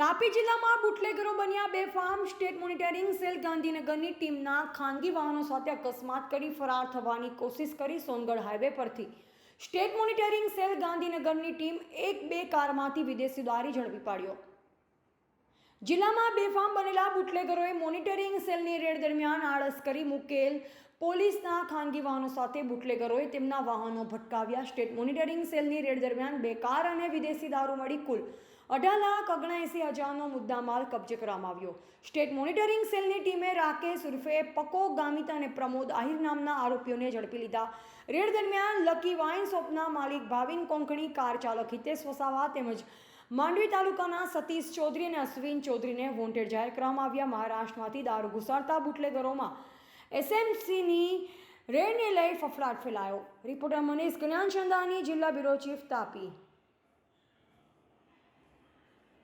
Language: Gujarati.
તાપી જિલ્લામાં બુટલેગરો બન્યા બે ફાર્મ સ્ટેટ મોનિટરિંગ સેલ ગાંધીનગરની ટીમના ખાનગી વાહનો સાથે અકસ્માત કરી ફરાર થવાની કોશિશ કરી સોનગઢ હાઈવે પરથી. સ્ટેટ મોનિટરિંગ સેલ ગાંધીનગરની ટીમ એક બે કારમાંથી વિદેશી દ્વારી ઝડપી પાડ્યો. જિલ્લામાં બેફામ બનેલા બુટલેગરોએ મોનિટરિંગ સેલની રેડ દરમિયાન આળસ કરી મુકેલ પોલીસના ખાનગી વાહનો સાથે બુટલેગરોએ તેમના વાહનો ભટકાવ્યા. સ્ટેટ મોનિટરિંગ સેલની રેડ દરમિયાન બે કાર અને વિદેશી દારૂ મળી કુલ અઢાર લાખ ઓગણએંસી હજારનો મુદ્દામાલ કબજે કરવામાં આવ્યો. સ્ટેટ મોનિટરિંગ સેલની ટીમે રાકેશ ઉર્ફે પકો ગામિત અને પ્રમોદ આહિર નામના આરોપીઓને ઝડપી લીધા. રેડ દરમિયાન લકી વાઇન શોપના માલિક ભાવિન કોંકણી કાર ચાલક હિતેશ વસાવા તેમજ માંડવી તાલુકાના સતીશ ચૌધરી અને અશ્વિન ચૌધરીને વોન્ટેડ જાહેર કરવામાં આવ્યા. મહારાષ્ટ્રમાંથી દારૂ ઘુસાડતા બુટલેગરોમાં એસએમસીની રેડને લઈ ફફડાટ ફેલાયો. રિપોર્ટર મનીષ જ્ઞાનચંદાની જિલ્લા બ્યુરો ચીફ તાપી.